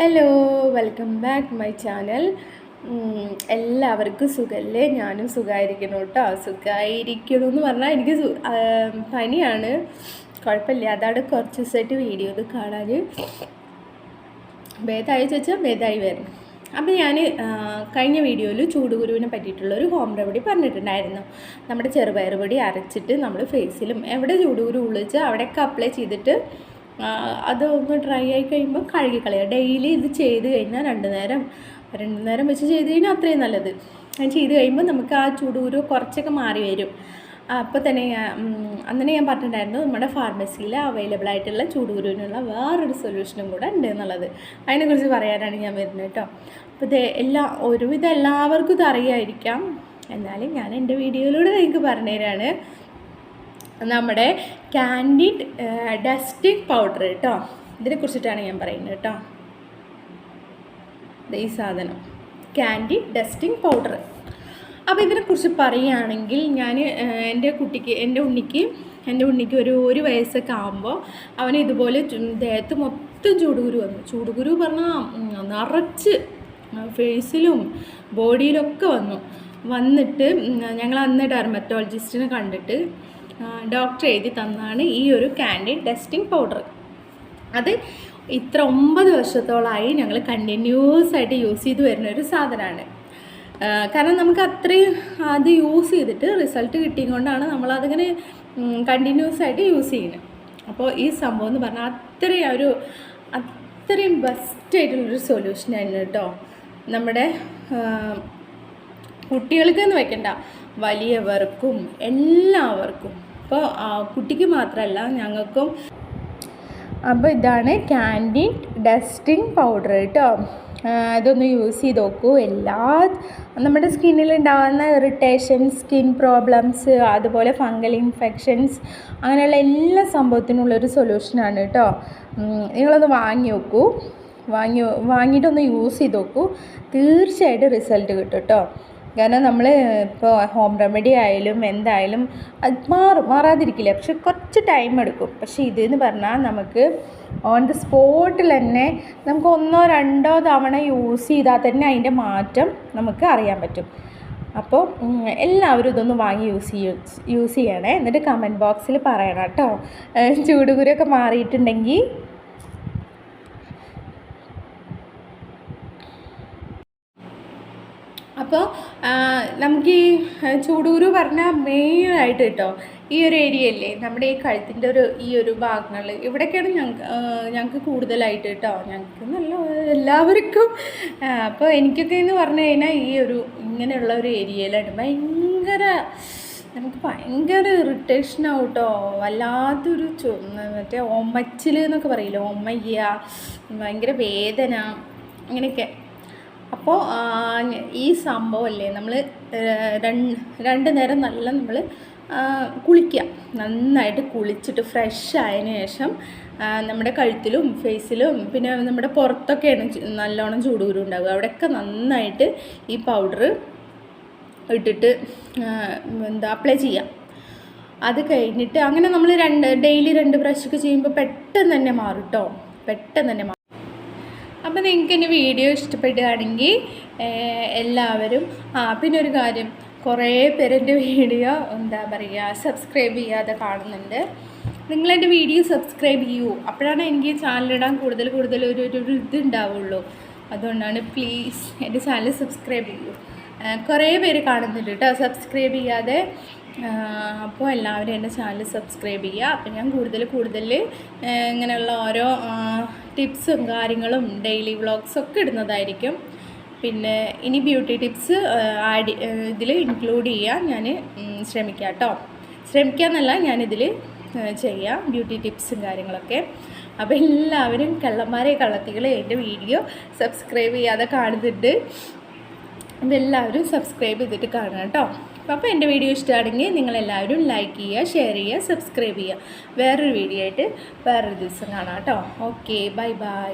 Hello welcome back my channel എല്ലാവർക്കും സുഖമല്ലേ ഞാനും സുഖമായിരിക്കണം കേട്ടോ. സുഖമായിരിക്കണം എന്ന് പറഞ്ഞാൽ എനിക്ക് പനിയാണ്. കുഴപ്പമില്ല. അതാണ് കുറച്ച് ദിവസമായിട്ട് വീഡിയോ ഇത് കാണാൻ ഭേദമായി ചോദിച്ചാൽ ഭേദമായി വരും. അപ്പോൾ ഞാൻ കഴിഞ്ഞ വീഡിയോയിൽ ചൂടുകുരുവിനെ പറ്റിയിട്ടുള്ള ഒരു ഹോം റെമഡി പറഞ്ഞിട്ടുണ്ടായിരുന്നു. നമ്മുടെ ചെറുപയർ പൊടി അരച്ചിട്ട് നമ്മൾ ഫേസിലും എവിടെ ചൂടുകുരു ഉള്ളിച്ച് അവിടെയൊക്കെ അപ്ലൈ ചെയ്തിട്ട് അത് ഒന്ന് ഡ്രൈ ആയി കഴിയുമ്പോൾ കഴുകി കളയുക ഡെയിലി ഇത് ചെയ്ത് കഴിഞ്ഞാൽ രണ്ട് നേരം രണ്ട് നേരം വെച്ച് ചെയ്ത് കഴിഞ്ഞാൽ അത്രയും നല്ലത്. അത് ചെയ്ത് കഴിയുമ്പോൾ നമുക്ക് ആ ചൂടുകുരു കുറച്ചൊക്കെ മാറി വരും. അപ്പോൾ തന്നെ അങ്ങനെ ഞാൻ പറഞ്ഞിട്ടുണ്ടായിരുന്നു നമ്മുടെ ഫാർമസിയിൽ അവൈലബിൾ ആയിട്ടുള്ള ചൂടുകുരുവിനുള്ള വേറൊരു സൊല്യൂഷനും കൂടെ ഉണ്ട് എന്നുള്ളത്. അതിനെക്കുറിച്ച് പറയാനാണ് ഞാൻ വരുന്നത് കേട്ടോ. അപ്പോൾ ഇത് എല്ലാ ഒരുവിധം എല്ലാവർക്കും ഇത് അറിയായിരിക്കാം. എന്നാലും ഞാൻ എന്റെ വീഡിയോയിലൂടെ നിങ്ങൾക്ക് പറഞ്ഞുതരാണ്. നമ്മുടെ കാൻഡിഡ് ഡസ്റ്റിംഗ് പൗഡർ കേട്ടോ ഇതിനെ കുറിച്ചിട്ടാണ് ഞാൻ പറയുന്നത് കേട്ടോ. ഈ സാധനം. കാൻഡി ഡസ്റ്റിംഗ് പൗഡർ അപ്പോൾ ഇതിനെക്കുറിച്ച് പറയുകയാണെങ്കിൽ ഞാൻ എന്റെ കുട്ടിക്ക് എന്റെ ഉണ്ണിക്ക് എന്റെ ഉണ്ണിക്ക് ഒരു ഒരു വയസ്സൊക്കെ ആകുമ്പോൾ അവന് ഇതുപോലെ ദേഹത്ത് മൊത്തം ചൂടുകുരു വന്നു. ചൂടുകുരു പറഞ്ഞാൽ നിറച്ച് ഫേസിലും ബോഡിയിലൊക്കെ വന്നു. വന്നിട്ട് ഞങ്ങൾ അന്ന് ഡെർമറ്റോളജിസ്റ്റിനെ കണ്ടിട്ട് ഡോക്ടർ എഴുതി തന്നാണ് ഈ ഒരു കാൻഡി ഡസ്റ്റിംഗ് പൗഡർ അത് ഇത്ര ഒമ്പത് വർഷത്തോളമായി ഞങ്ങൾ കണ്ടിന്യൂസ് ആയിട്ട് യൂസ് ചെയ്ത് വരുന്ന ഒരു സാധനമാണ്. കാരണം നമുക്ക് അത്രയും അത് യൂസ് ചെയ്തിട്ട് റിസൾട്ട് കിട്ടിയതുകൊണ്ടാണ് നമ്മളതിങ്ങനെ കണ്ടിന്യൂസ് ആയിട്ട് യൂസ് ചെയ്യുന്നത്. അപ്പോൾ ഈ സംഭവം എന്ന് പറഞ്ഞാൽ അത്രയും ഒരു അത്രയും ബെസ്റ്റ് ആയിട്ടുള്ളൊരു സൊല്യൂഷനായിരുന്നു കേട്ടോ. നമ്മുടെ കുട്ടികൾക്കെന്ന് വെക്കണ്ട വലിയവർക്കും എല്ലാവർക്കും ഇപ്പോൾ കുട്ടിക്ക് മാത്രമല്ല ഞങ്ങൾക്കും അപ്പോൾ ഇതാണ് ക്യാൻഡിൻ ഡസ്റ്റിംഗ് പൗഡർ കേട്ടോ. ഇതൊന്ന് യൂസ് ചെയ്ത് നോക്കൂ. എല്ലാ നമ്മുടെ സ്കിന്നിൽ ഉണ്ടാകുന്ന ഇറിറ്റേഷൻ സ്കിൻ പ്രോബ്ലംസ് അതുപോലെ ഫംഗൽ ഇൻഫെക്ഷൻസ് അങ്ങനെയുള്ള എല്ലാ സംഭവത്തിനുള്ളൊരു സൊല്യൂഷനാണ് കേട്ടോ. നിങ്ങളൊന്ന് വാങ്ങി നോക്കൂ. വാങ്ങി വാങ്ങിയിട്ടൊന്ന് യൂസ് ചെയ്ത് നോക്കൂ. തീർച്ചയായിട്ടും റിസൾട്ട് കിട്ടും കേട്ടോ. കാരണം നമ്മൾ ഇപ്പോൾ ഹോം റെമഡി ആയാലും എന്തായാലും അത് മാറും മാറാതിരിക്കില്ല. പക്ഷെ കുറച്ച് ടൈം എടുക്കും. പക്ഷെ ഇതെന്ന് പറഞ്ഞാൽ നമുക്ക് ഓൺ ദ സ്പോട്ടിൽ തന്നെ നമുക്ക് ഒന്നോ രണ്ടോ തവണ യൂസ് ചെയ്താൽ തന്നെ അതിന്റെ മാറ്റം നമുക്ക് അറിയാൻ പറ്റും. അപ്പോൾ എല്ലാവരും ഇതൊന്ന് വാങ്ങി യൂസ് യൂസ് ചെയ്യണേ. എന്നിട്ട് കമന്റ് ബോക്സിൽ പറയണം കേട്ടോ. ചൂടുകുരൊക്കെ മാറിയിട്ടുണ്ടെങ്കിൽ അപ്പോൾ നമുക്ക് ഈ ചൂടൂരു പറഞ്ഞാൽ മെയിനായിട്ട് കേട്ടോ ഈ ഒരു ഏരിയ അല്ലേ നമ്മുടെ ഈ കഴുത്തിന്റെ ഒരു ഈ ഒരു ഭാഗങ്ങൾ ഇവിടെയൊക്കെയാണ് ഞങ്ങൾക്ക് ഞങ്ങൾക്ക് കൂടുതലായിട്ട് കേട്ടോ ഞങ്ങൾക്ക് നല്ല എല്ലാവർക്കും അപ്പോൾ എനിക്കൊക്കെ എന്ന് പറഞ്ഞു കഴിഞ്ഞാൽ ഈ ഒരു ഇങ്ങനെയുള്ള ഒരു ഏരിയയിലാണ് ഭയങ്കര നമുക്ക് ഭയങ്കര ഇറിറ്റേഷൻ ആവും കേട്ടോ വല്ലാത്തൊരു ചു മറ്റേ ഒമ്മച്ചിൽ എന്നൊക്കെ പറയില്ലേ ഒമ്മയ്യ ഭയങ്കര വേദന അങ്ങനെയൊക്കെ. അപ്പോൾ ഈ സംഭവമല്ലേ നമ്മൾ രണ്ട് നേരം നല്ല നമ്മൾ കുളിക്കുക നന്നായിട്ട് കുളിച്ചിട്ട് ഫ്രഷ് ആയതിനു ശേഷം നമ്മുടെ കഴുത്തിലും ഫേസിലും പിന്നെ നമ്മുടെ പുറത്തൊക്കെയാണ് നല്ലോണം ചൂടുകുരു ഉണ്ടാവുക. അവിടെയൊക്കെ നന്നായിട്ട് ഈ പൗഡർ ഇട്ടിട്ട് എന്താ അപ്ലൈ ചെയ്യാം. അത് കഴിഞ്ഞിട്ട് അങ്ങനെ നമ്മൾ രണ്ട് ഡെയിലി രണ്ട് പ്രാവശ്യമൊക്കെ ചെയ്യുമ്പോൾ പെട്ടെന്ന് തന്നെ മാറും കേട്ടോ പെട്ടെന്ന് തന്നെ അപ്പോൾ നിങ്ങൾക്ക് എന്റെ വീഡിയോ ഇഷ്ടപ്പെടുകയാണെങ്കിൽ എല്ലാവരും ആ പിന്നെ ഒരു കാര്യം കുറേ പേരെന്റെ വീഡിയോ എന്താ പറയുക സബ്സ്ക്രൈബ് ചെയ്യാതെ കാണുന്നുണ്ട്. നിങ്ങളെന്റെ വീഡിയോ സബ്സ്ക്രൈബ് ചെയ്യൂ. അപ്പോഴാണ് എനിക്ക് ചാനലിടാൻ കൂടുതൽ കൂടുതൽ ഒരു ഒരു ഇതുണ്ടാവുള്ളൂ അതുകൊണ്ടാണ് പ്ലീസ് എന്റെ ചാനൽ സബ്സ്ക്രൈബ് ചെയ്യൂ. കുറേ പേര് കാണുന്നുണ്ട് കേട്ടോ സബ്സ്ക്രൈബ് ചെയ്യാതെ. അപ്പോൾ എല്ലാവരും എന്റെ ചാനൽ സബ്സ്ക്രൈബ് ചെയ്യുക. അപ്പോൾ ഞാൻ കൂടുതൽ കൂടുതൽ ഇങ്ങനെയുള്ള ഓരോ ടിപ്സും കാര്യങ്ങളും ഡെയിലി വ്ളോഗ്സും ഒക്കെ ഇടുന്നതായിരിക്കും. പിന്നെ ഇനി ബ്യൂട്ടി ടിപ്സ് ആഡ് ഇതിൽ ഇൻക്ലൂഡ് ചെയ്യാൻ ഞാൻ ശ്രമിക്കാം കേട്ടോ ശ്രമിക്കാമെന്നല്ല ഞാനിതിൽ ചെയ്യാം ബ്യൂട്ടി ടിപ്സും കാര്യങ്ങളൊക്കെ. അപ്പോൾ എല്ലാവരും കള്ളന്മാരെ കള്ളത്തികളെ എന്റെ വീഡിയോ സബ്സ്ക്രൈബ് ചെയ്യാതെ കാണുന്നുണ്ട്. അപ്പോൾ ഇതെല്ലാവരും സബ്സ്ക്രൈബ് ചെയ്തിട്ട് കാണുക കേട്ടോ അപ്പോൾ എന്റെ വീഡിയോ ഇഷ്ടമാണെങ്കിൽ നിങ്ങളെല്ലാവരും ലൈക്ക് ചെയ്യുക ഷെയർ ചെയ്യുക സബ്സ്ക്രൈബ് ചെയ്യുക. വേറൊരു വീഡിയോ ആയിട്ട് വേറൊരു ദിവസം കാണാം കേട്ടോ. Okay bye bye